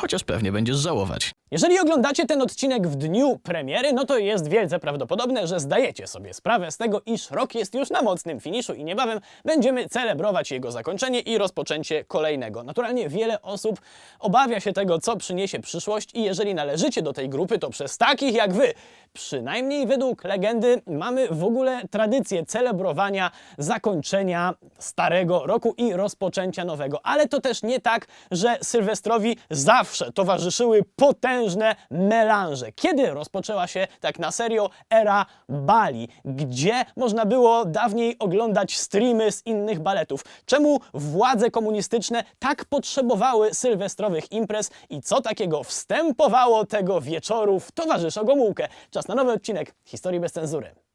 Chociaż pewnie będziesz żałować. Jeżeli oglądacie ten odcinek w dniu premiery, no to jest wielce prawdopodobne, że zdajecie sobie sprawę z tego, iż rok jest już na mocnym finiszu i niebawem będziemy celebrować jego zakończenie i rozpoczęcie kolejnego. Naturalnie wiele osób obawia się tego, co przyniesie przyszłość i jeżeli należycie do tej grupy, to przez takich jak wy, przynajmniej według legendy, mamy w ogóle tradycję celebrowania zakończenia starego roku i rozpoczęcia nowego. Ale to też nie tak, że Sylwestrowi zawsze towarzyszyły potężne melanże. Kiedy rozpoczęła się tak na serio era bali, gdzie można było dawniej oglądać streamy z innych baletów? Czemu władze komunistyczne tak potrzebowały sylwestrowych imprez i co takiego wstępowało tego wieczoru w towarzysza Gomułkę? Czas na nowy odcinek Historii bez cenzury.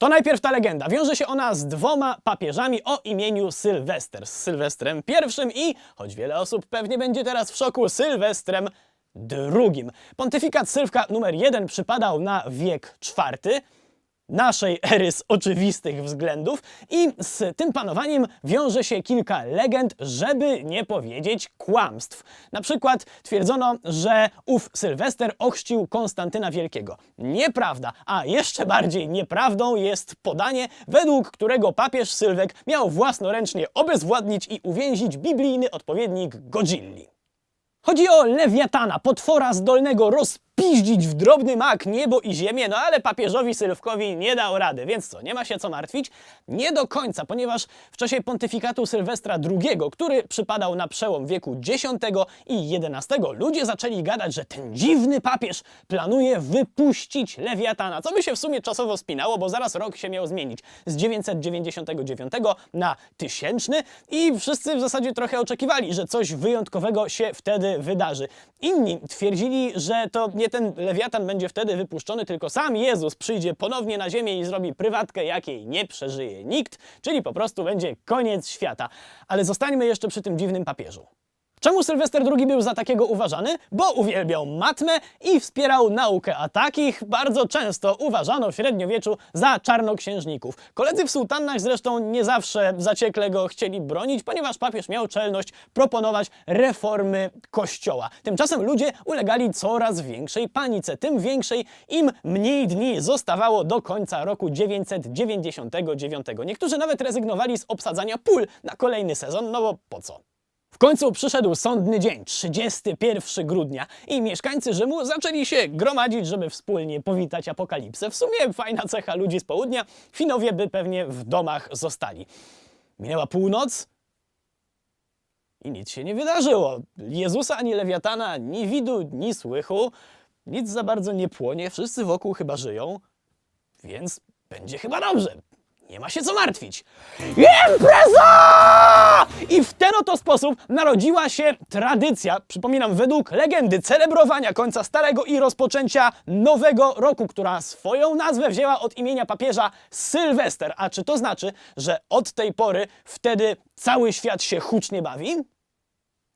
To najpierw ta legenda. Wiąże się ona z dwoma papieżami o imieniu Sylwester. Z Sylwestrem I i, choć wiele osób pewnie będzie teraz w szoku, Sylwestrem II. Pontyfikat Sylwka numer 1 przypadał na wiek IV naszej ery z oczywistych względów i z tym panowaniem wiąże się kilka legend, żeby nie powiedzieć kłamstw. Na przykład twierdzono, że ów Sylwester ochrzcił Konstantyna Wielkiego. Nieprawda, a jeszcze bardziej nieprawdą jest podanie, według którego papież Sylwek miał własnoręcznie obezwładnić i uwięzić biblijny odpowiednik Godzilli. Chodzi o lewiatana, potwora zdolnego rozpiździć w drobny mak niebo i ziemię, no ale papieżowi Sylwkowi nie dał rady, więc co, nie ma się co martwić? Nie do końca, ponieważ w czasie pontyfikatu Sylwestra II, który przypadał na przełom wieku X i XI, ludzie zaczęli gadać, że ten dziwny papież planuje wypuścić lewiatana, co by się w sumie czasowo spinało, bo zaraz rok się miał zmienić z 999 na 1000 i wszyscy w zasadzie trochę oczekiwali, że coś wyjątkowego się wtedy wydarzy. Inni twierdzili, że to nie ten lewiatan będzie wtedy wypuszczony, tylko sam Jezus przyjdzie ponownie na ziemię i zrobi prywatkę, jakiej nie przeżyje nikt, czyli po prostu będzie koniec świata. Ale zostańmy jeszcze przy tym dziwnym papieżu. Czemu Sylwester II był za takiego uważany? Bo uwielbiał matmę i wspierał naukę, a takich bardzo często uważano w średniowieczu za czarnoksiężników. Koledzy w sułtannach zresztą nie zawsze zaciekle go chcieli bronić, ponieważ papież miał czelność proponować reformy kościoła. Tymczasem ludzie ulegali coraz większej panice, tym większej im mniej dni zostawało do końca roku 999. Niektórzy nawet rezygnowali z obsadzania pól na kolejny sezon, no bo po co? W końcu przyszedł sądny dzień, 31 grudnia i mieszkańcy Rzymu zaczęli się gromadzić, żeby wspólnie powitać apokalipsę. W sumie fajna cecha ludzi z południa, Finowie by pewnie w domach zostali. Minęła północ i nic się nie wydarzyło. Jezusa ani Lewiatana, ani widu, ni słychu. Nic za bardzo nie płonie, wszyscy wokół chyba żyją, więc będzie chyba dobrze. Nie ma się co martwić. Impreza! Sposób narodziła się tradycja, przypominam, według legendy celebrowania końca starego i rozpoczęcia nowego roku, która swoją nazwę wzięła od imienia papieża Sylwester. A czy to znaczy, że od tej pory wtedy cały świat się hucznie bawi?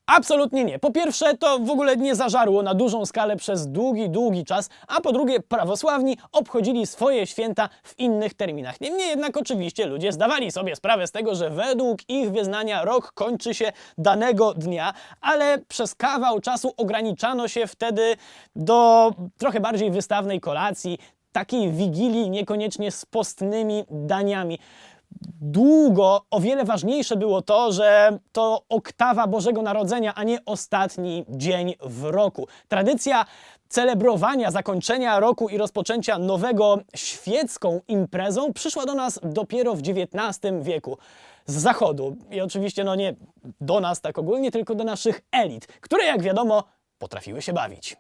Absolutnie nie. Po pierwsze, to w ogóle nie zażarło na dużą skalę przez długi, długi czas, a po drugie, prawosławni obchodzili swoje święta w innych terminach. Niemniej jednak oczywiście ludzie zdawali sobie sprawę z tego, że według ich wyznania rok kończy się danego dnia, ale przez kawał czasu ograniczano się wtedy do trochę bardziej wystawnej kolacji, takiej wigilii niekoniecznie z postnymi daniami długo o wiele ważniejsze było to, że to oktawa Bożego Narodzenia, a nie ostatni dzień w roku. Tradycja celebrowania zakończenia roku i rozpoczęcia nowego świecką imprezą przyszła do nas dopiero w XIX wieku. Z zachodu. I oczywiście no nie do nas tak ogólnie, tylko do naszych elit, które jak wiadomo potrafiły się bawić.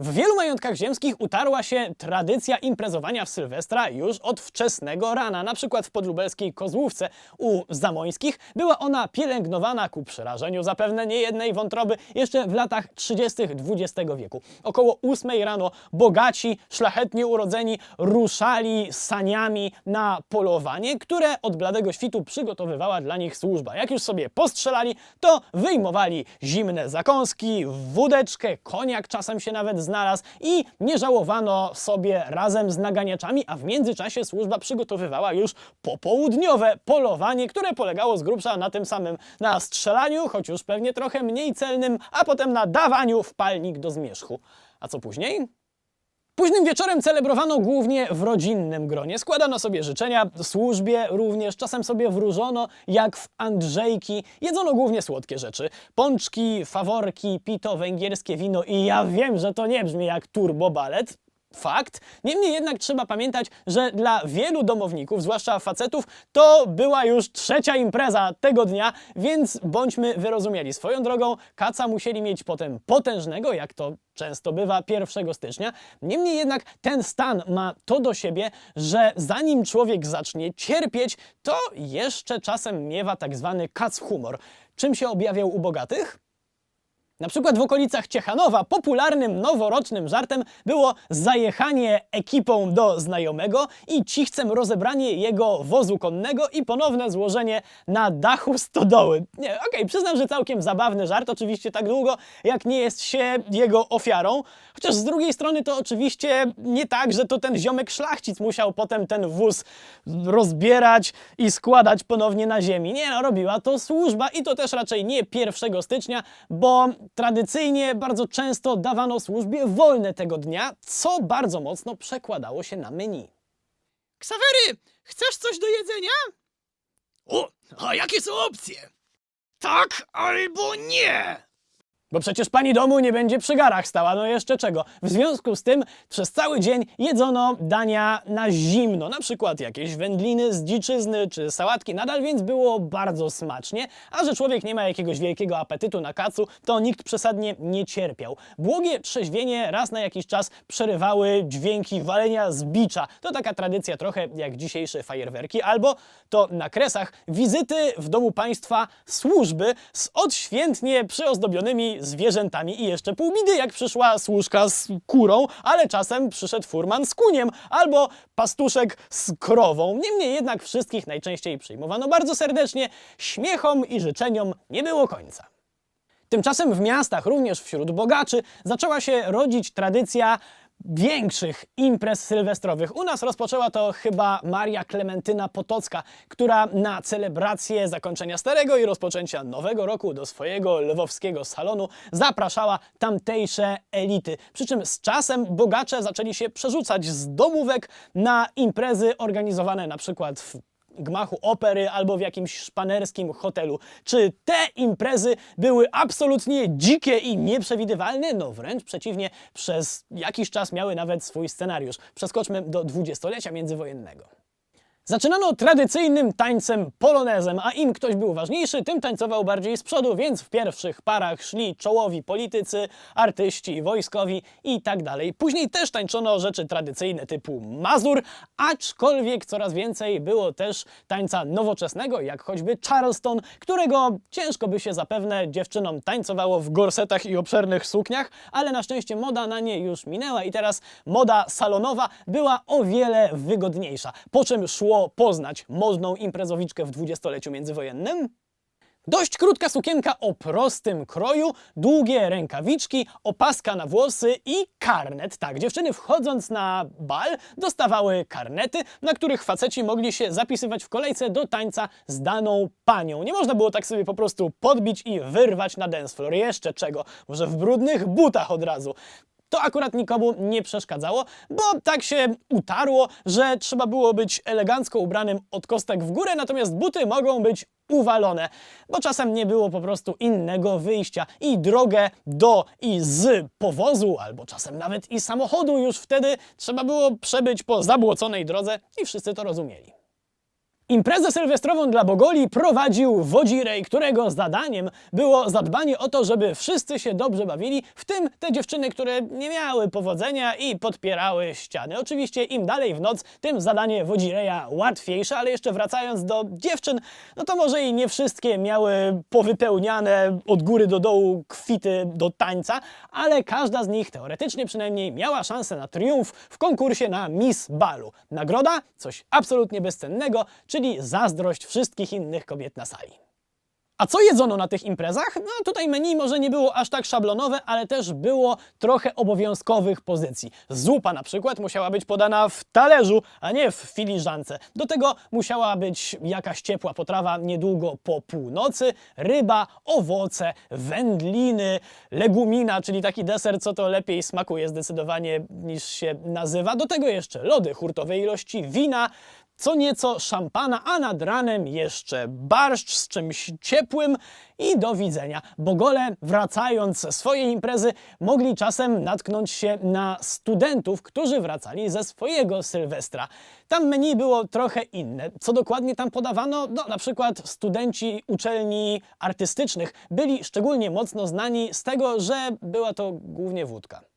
W wielu majątkach ziemskich utarła się tradycja imprezowania w Sylwestra już od wczesnego rana. Na przykład w podlubelskiej Kozłówce u Zamońskich była ona pielęgnowana ku przerażeniu zapewne niejednej wątroby jeszcze w latach 30. XX wieku. Około 8 rano bogaci, szlachetnie urodzeni ruszali saniami na polowanie, które od bladego świtu przygotowywała dla nich służba. Jak już sobie postrzelali, to wyjmowali zimne zakąski, wódeczkę, koniak czasem się nawet znalazł i nie żałowano sobie razem z naganiaczami, a w międzyczasie służba przygotowywała już popołudniowe polowanie, które polegało z grubsza na tym samym na strzelaniu, choć już pewnie trochę mniej celnym, a potem na dawaniu w palnik do zmierzchu. A co później? Późnym wieczorem celebrowano głównie w rodzinnym gronie. Składano sobie życzenia służbie również, czasem sobie wróżono jak w Andrzejki. Jedzono głównie słodkie rzeczy. Pączki, faworki, pito, węgierskie wino i ja wiem, że to nie brzmi jak turbo balet. Fakt. Niemniej jednak trzeba pamiętać, że dla wielu domowników, zwłaszcza facetów, to była już trzecia impreza tego dnia, więc bądźmy wyrozumiali. Swoją drogą kaca musieli mieć potem potężnego, jak to często bywa 1 stycznia. Niemniej jednak ten stan ma to do siebie, że zanim człowiek zacznie cierpieć, to jeszcze czasem miewa tak zwany kac humor. Czym się objawiał u bogatych? Na przykład w okolicach Ciechanowa popularnym noworocznym żartem było zajechanie ekipą do znajomego i cichcem rozebranie jego wozu konnego i ponowne złożenie na dachu stodoły. Nie, okej, przyznam, że całkiem zabawny żart, oczywiście tak długo, jak nie jest się jego ofiarą. Chociaż z drugiej strony to oczywiście nie tak, że to ten ziomek szlachcic musiał potem ten wóz rozbierać i składać ponownie na ziemi. Nie, no, robiła to służba i to też raczej nie 1 stycznia, bo tradycyjnie bardzo często dawano służbie wolne tego dnia, co bardzo mocno przekładało się na menu. Ksawery, chcesz coś do jedzenia? O, a jakie są opcje? Tak albo nie! Bo przecież pani domu nie będzie przy garach stała, no jeszcze czego. W związku z tym przez cały dzień jedzono dania na zimno, na przykład jakieś wędliny z dziczyzny czy sałatki nadal, więc było bardzo smacznie, a że człowiek nie ma jakiegoś wielkiego apetytu na kacu, to nikt przesadnie nie cierpiał. Błogie trzeźwienie raz na jakiś czas przerywały dźwięki walenia z bicza. To taka tradycja trochę jak dzisiejsze fajerwerki, albo to na kresach wizyty w domu państwa służby z odświętnie przyozdobionymi zwierzętami i jeszcze pół bidy, jak przyszła służka z kurą, ale czasem przyszedł furman z kuniem albo pastuszek z krową. Niemniej jednak wszystkich najczęściej przyjmowano bardzo serdecznie, śmiechom i życzeniom nie było końca. Tymczasem w miastach, również wśród bogaczy, zaczęła się rodzić tradycja większych imprez sylwestrowych. U nas rozpoczęła to chyba Maria Klementyna Potocka, która na celebrację zakończenia starego i rozpoczęcia nowego roku do swojego lwowskiego salonu zapraszała tamtejsze elity. Przy czym z czasem bogacze zaczęli się przerzucać z domówek na imprezy organizowane na przykład w gmachu opery albo w jakimś szpanerskim hotelu. Czy te imprezy były absolutnie dzikie i nieprzewidywalne? No wręcz przeciwnie, przez jakiś czas miały nawet swój scenariusz. Przeskoczmy do dwudziestolecia międzywojennego. Zaczynano tradycyjnym tańcem polonezem, a im ktoś był ważniejszy, tym tańcował bardziej z przodu, więc w pierwszych parach szli czołowi politycy, artyści, wojskowi i tak dalej. Później też tańczono rzeczy tradycyjne typu mazur, aczkolwiek coraz więcej było też tańca nowoczesnego, jak choćby Charleston, którego ciężko by się zapewne dziewczynom tańcowało w gorsetach i obszernych sukniach, ale na szczęście moda na nie już minęła i teraz moda salonowa była o wiele wygodniejsza. Po czym szło poznać modną imprezowiczkę w dwudziestoleciu międzywojennym? Dość krótka sukienka o prostym kroju, długie rękawiczki, opaska na włosy i karnet. Tak, dziewczyny wchodząc na bal dostawały karnety, na których faceci mogli się zapisywać w kolejce do tańca z daną panią. Nie można było tak sobie po prostu podbić i wyrwać na dance floor. Jeszcze czego? Może w brudnych butach od razu. To akurat nikomu nie przeszkadzało, bo tak się utarło, że trzeba było być elegancko ubranym od kostek w górę, natomiast buty mogą być uwalone, bo czasem nie było po prostu innego wyjścia i drogę do i z powozu, albo czasem nawet i samochodu już wtedy trzeba było przebyć po zabłoconej drodze i wszyscy to rozumieli. Imprezę sylwestrową dla Bogoli prowadził Wodzirej, którego zadaniem było zadbanie o to, żeby wszyscy się dobrze bawili, w tym te dziewczyny, które nie miały powodzenia i podpierały ściany. Oczywiście im dalej w noc, tym zadanie Wodzireja łatwiejsze, ale jeszcze wracając do dziewczyn, no to może i nie wszystkie miały powypełniane od góry do dołu kwity do tańca, ale każda z nich teoretycznie przynajmniej miała szansę na triumf w konkursie na Miss Balu. Nagroda? Coś absolutnie bezcennego, czyli zazdrość wszystkich innych kobiet na sali. A co jedzono na tych imprezach? No tutaj menu może nie było aż tak szablonowe, ale też było trochę obowiązkowych pozycji. Zupa na przykład musiała być podana w talerzu, a nie w filiżance. Do tego musiała być jakaś ciepła potrawa niedługo po północy, ryba, owoce, wędliny, legumina, czyli taki deser, co to lepiej smakuje zdecydowanie niż się nazywa. Do tego jeszcze lody hurtowej ilości wina, co nieco szampana, a nad ranem jeszcze barszcz z czymś ciepłym i do widzenia. Bogole, wracając ze swojej imprezy, mogli czasem natknąć się na studentów, którzy wracali ze swojego Sylwestra. Tam menu było trochę inne. Co dokładnie tam podawano? No, na przykład studenci uczelni artystycznych byli szczególnie mocno znani z tego, że była to głównie wódka.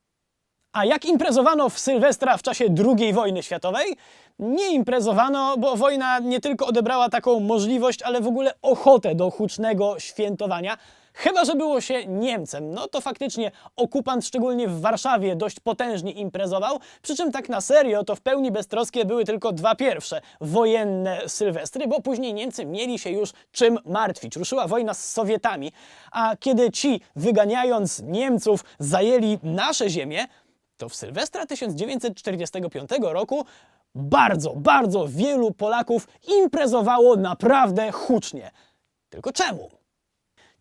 A jak imprezowano w Sylwestra w czasie II wojny światowej? Nie imprezowano, bo wojna nie tylko odebrała taką możliwość, ale w ogóle ochotę do hucznego świętowania. Chyba, że było się Niemcem, no to faktycznie okupant, szczególnie w Warszawie, dość potężnie imprezował, przy czym tak na serio to w pełni beztroskie były tylko dwa pierwsze wojenne Sylwestry, bo później Niemcy mieli się już czym martwić. Ruszyła wojna z Sowietami, a kiedy ci, wyganiając Niemców, zajęli nasze ziemię, to w Sylwestra 1945 roku bardzo, bardzo wielu Polaków imprezowało naprawdę hucznie. Tylko czemu?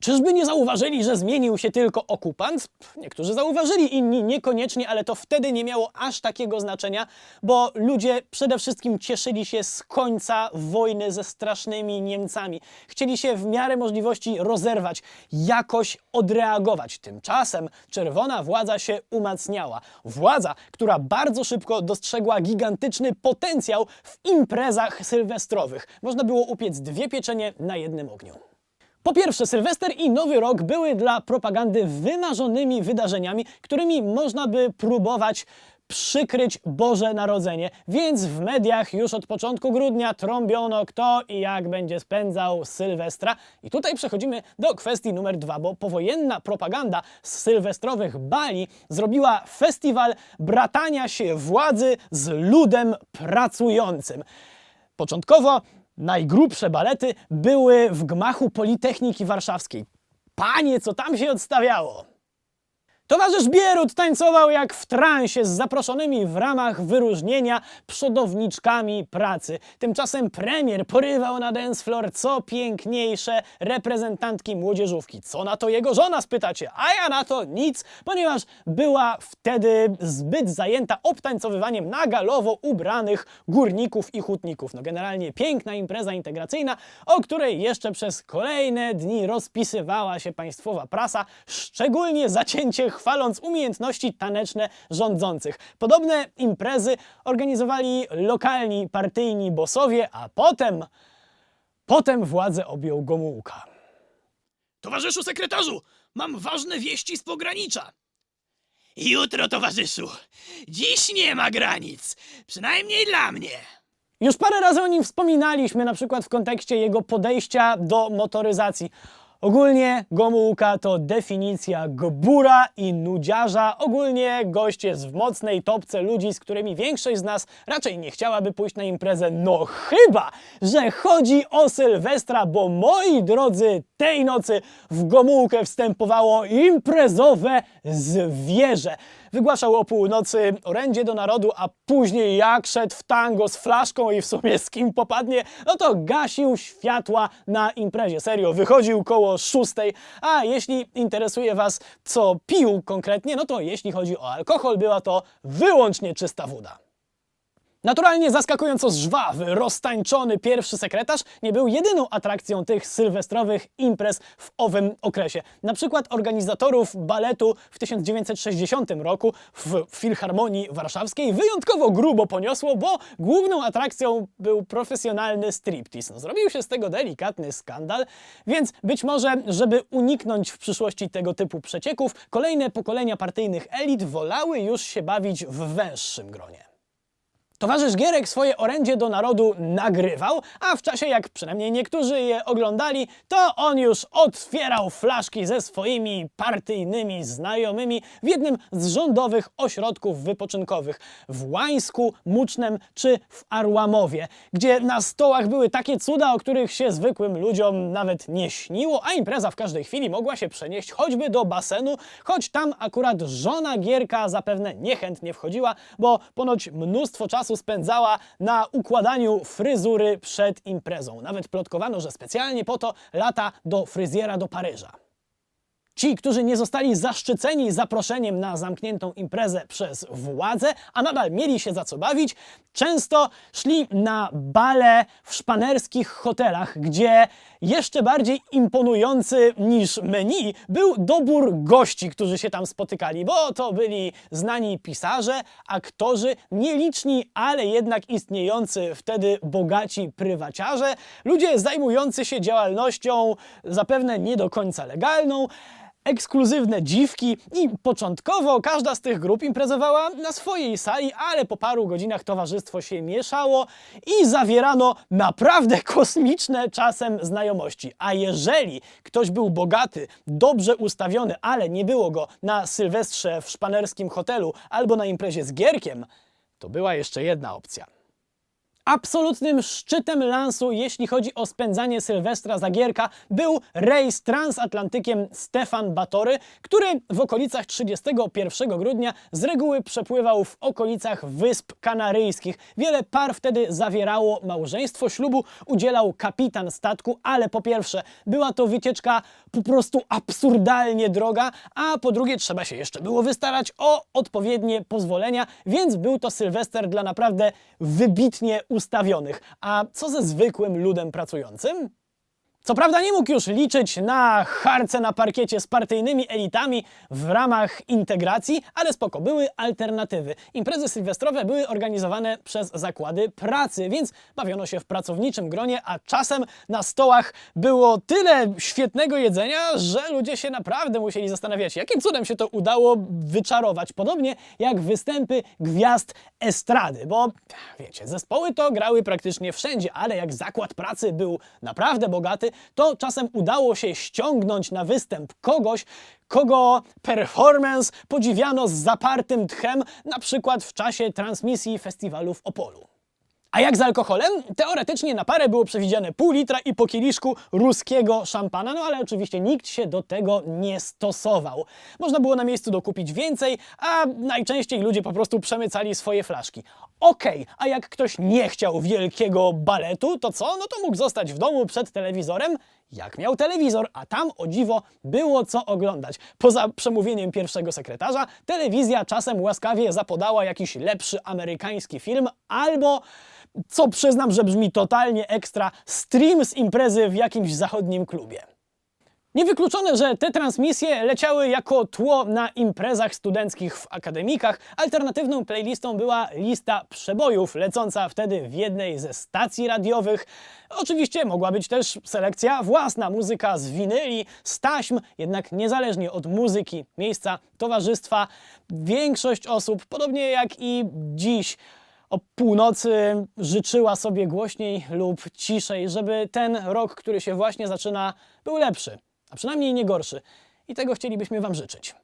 Czyżby nie zauważyli, że zmienił się tylko okupant? Niektórzy zauważyli, inni niekoniecznie, ale to wtedy nie miało aż takiego znaczenia, bo ludzie przede wszystkim cieszyli się z końca wojny ze strasznymi Niemcami. Chcieli się w miarę możliwości rozerwać, jakoś odreagować. Tymczasem czerwona władza się umacniała. Władza, która bardzo szybko dostrzegła gigantyczny potencjał w imprezach sylwestrowych. Można było upiec dwie pieczenie na jednym ogniu. Po pierwsze, Sylwester i Nowy Rok były dla propagandy wymarzonymi wydarzeniami, którymi można by próbować przykryć Boże Narodzenie, więc w mediach już od początku grudnia trąbiono kto i jak będzie spędzał Sylwestra. I tutaj przechodzimy do kwestii numer dwa, bo powojenna propaganda z sylwestrowych bali zrobiła festiwal bratania się władzy z ludem pracującym. Początkowo najgrubsze balety były w gmachu Politechniki Warszawskiej. Panie, co tam się odstawiało! Towarzysz Bierut tańcował jak w transie z zaproszonymi w ramach wyróżnienia przodowniczkami pracy. Tymczasem premier porywał na dance floor co piękniejsze reprezentantki młodzieżówki. Co na to jego żona, spytacie? A ja na to nic, ponieważ była wtedy zbyt zajęta obtańcowywaniem na galowo ubranych górników i hutników. No generalnie piękna impreza integracyjna, o której jeszcze przez kolejne dni rozpisywała się państwowa prasa, szczególnie zacięcie chwaląc umiejętności taneczne rządzących. Podobne imprezy organizowali lokalni partyjni bosowie, a potem, potem władzę objął Gomułka. Towarzyszu sekretarzu, mam ważne wieści z pogranicza. Jutro, towarzyszu. Dziś nie ma granic. Przynajmniej dla mnie. Już parę razy o nim wspominaliśmy, na przykład w kontekście jego podejścia do motoryzacji. Ogólnie Gomułka to definicja gbura i nudziarza. Ogólnie gość jest w mocnej topce ludzi, z którymi większość z nas raczej nie chciałaby pójść na imprezę. No chyba, że chodzi o Sylwestra, bo moi drodzy, tej nocy w Gomułkę wstępowało imprezowe zwierzę. Wygłaszał o północy orędzie do narodu, a później jak szedł w tango z flaszką i w sumie z kim popadnie, no to gasił światła na imprezie. Serio, wychodził koło szóstej, a jeśli interesuje Was, co pił konkretnie, no to jeśli chodzi o alkohol, była to wyłącznie czysta woda. Naturalnie zaskakująco żwawy, roztańczony pierwszy sekretarz nie był jedyną atrakcją tych sylwestrowych imprez w owym okresie. Na przykład organizatorów baletu w 1960 roku w Filharmonii Warszawskiej wyjątkowo grubo poniosło, bo główną atrakcją był profesjonalny striptease. No, zrobił się z tego delikatny skandal, więc być może, żeby uniknąć w przyszłości tego typu przecieków, kolejne pokolenia partyjnych elit wolały już się bawić w węższym gronie. Towarzysz Gierek swoje orędzie do narodu nagrywał, a w czasie jak przynajmniej niektórzy je oglądali, to on już otwierał flaszki ze swoimi partyjnymi znajomymi w jednym z rządowych ośrodków wypoczynkowych w Łańsku, Mucznem czy w Arłamowie, gdzie na stołach były takie cuda, o których się zwykłym ludziom nawet nie śniło, a impreza w każdej chwili mogła się przenieść choćby do basenu, choć tam akurat żona Gierka zapewne niechętnie wchodziła, bo ponoć mnóstwo czasu spędzała na układaniu fryzury przed imprezą. Nawet plotkowano, że specjalnie po to lata do fryzjera do Paryża. Ci, którzy nie zostali zaszczyceni zaproszeniem na zamkniętą imprezę przez władzę, a nadal mieli się za co bawić, często szli na bale w szpanerskich hotelach, gdzie jeszcze bardziej imponujący niż menu był dobór gości, którzy się tam spotykali, bo to byli znani pisarze, aktorzy, nieliczni, ale jednak istniejący wtedy bogaci prywaciarze, ludzie zajmujący się działalnością zapewne nie do końca legalną, ekskluzywne dziwki i początkowo każda z tych grup imprezowała na swojej sali, ale po paru godzinach towarzystwo się mieszało i zawierano naprawdę kosmiczne czasem znajomości. A jeżeli ktoś był bogaty, dobrze ustawiony, ale nie było go na Sylwestrze w szpanerskim hotelu albo na imprezie z Gierkiem, to była jeszcze jedna opcja. Absolutnym szczytem lansu, jeśli chodzi o spędzanie Sylwestra Zagierka, był rejs transatlantykiem Stefan Batory, który w okolicach 31 grudnia z reguły przepływał w okolicach Wysp Kanaryjskich. Wiele par wtedy zawierało małżeństwo. Ślubu udzielał kapitan statku, ale po pierwsze była to wycieczka po prostu absurdalnie droga, a po drugie trzeba się jeszcze było wystarać o odpowiednie pozwolenia, więc był to Sylwester dla naprawdę wybitnie ustawionych. A co ze zwykłym ludem pracującym? Co prawda nie mógł już liczyć na harce na parkiecie z partyjnymi elitami w ramach integracji, ale spoko, były alternatywy. Imprezy sylwestrowe były organizowane przez zakłady pracy, więc bawiono się w pracowniczym gronie, a czasem na stołach było tyle świetnego jedzenia, że ludzie się naprawdę musieli zastanawiać, jakim cudem się to udało wyczarować. Podobnie jak występy gwiazd estrady, bo wiecie, zespoły to grały praktycznie wszędzie, ale jak zakład pracy był naprawdę bogaty, to czasem udało się ściągnąć na występ kogoś, kogo performance podziwiano z zapartym tchem, na przykład w czasie transmisji festiwalu w Opolu. A jak z alkoholem? Teoretycznie na parę było przewidziane pół litra i po kieliszku ruskiego szampana, no ale oczywiście nikt się do tego nie stosował. Można było na miejscu dokupić więcej, a najczęściej ludzie po prostu przemycali swoje flaszki. Okej, a jak ktoś nie chciał wielkiego baletu, to co? No to mógł zostać w domu przed telewizorem, jak miał telewizor, a tam o dziwo było co oglądać. Poza przemówieniem pierwszego sekretarza, telewizja czasem łaskawie zapodała jakiś lepszy amerykański film albo co przyznam, że brzmi totalnie ekstra, stream z imprezy w jakimś zachodnim klubie. Niewykluczone, że te transmisje leciały jako tło na imprezach studenckich w akademikach. Alternatywną playlistą była lista przebojów, lecąca wtedy w jednej ze stacji radiowych. Oczywiście mogła być też selekcja własna, muzyka z winyli, z taśm, jednak niezależnie od muzyki, miejsca, towarzystwa, większość osób, podobnie jak i dziś, o północy życzyła sobie głośniej lub ciszej, żeby ten rok, który się właśnie zaczyna, był lepszy, a przynajmniej nie gorszy. I tego chcielibyśmy Wam życzyć.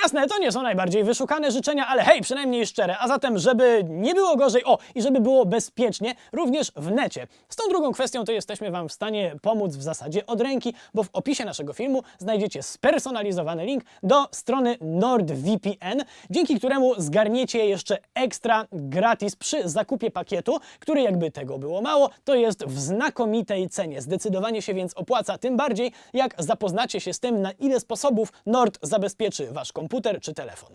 Jasne, to nie są najbardziej wyszukane życzenia, ale hej, przynajmniej szczere. A zatem, żeby nie było gorzej, o, i żeby było bezpiecznie, również w necie. Z tą drugą kwestią to jesteśmy Wam w stanie pomóc w zasadzie od ręki, bo w opisie naszego filmu znajdziecie spersonalizowany link do strony NordVPN, dzięki któremu zgarniecie jeszcze ekstra gratis przy zakupie pakietu, który jakby tego było mało, to jest w znakomitej cenie. Zdecydowanie się więc opłaca, tym bardziej jak zapoznacie się z tym, na ile sposobów Nord zabezpieczy Wasz komputer czy telefon.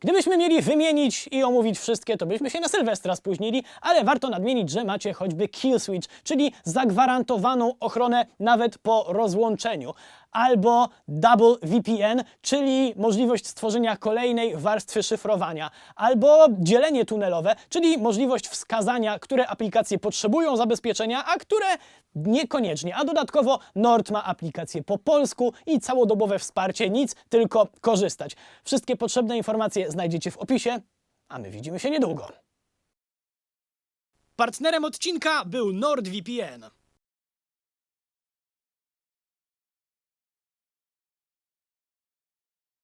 Gdybyśmy mieli wymienić i omówić wszystkie, to byśmy się na Sylwestra spóźnili, ale warto nadmienić, że macie choćby Kill Switch, czyli zagwarantowaną ochronę nawet po rozłączeniu, albo Double VPN, czyli możliwość stworzenia kolejnej warstwy szyfrowania, albo dzielenie tunelowe, czyli możliwość wskazania, które aplikacje potrzebują zabezpieczenia, a które niekoniecznie. A dodatkowo Nord ma aplikację po polsku i całodobowe wsparcie, nic, tylko korzystać. Wszystkie potrzebne informacje znajdziecie w opisie, a my widzimy się niedługo. Partnerem odcinka był NordVPN.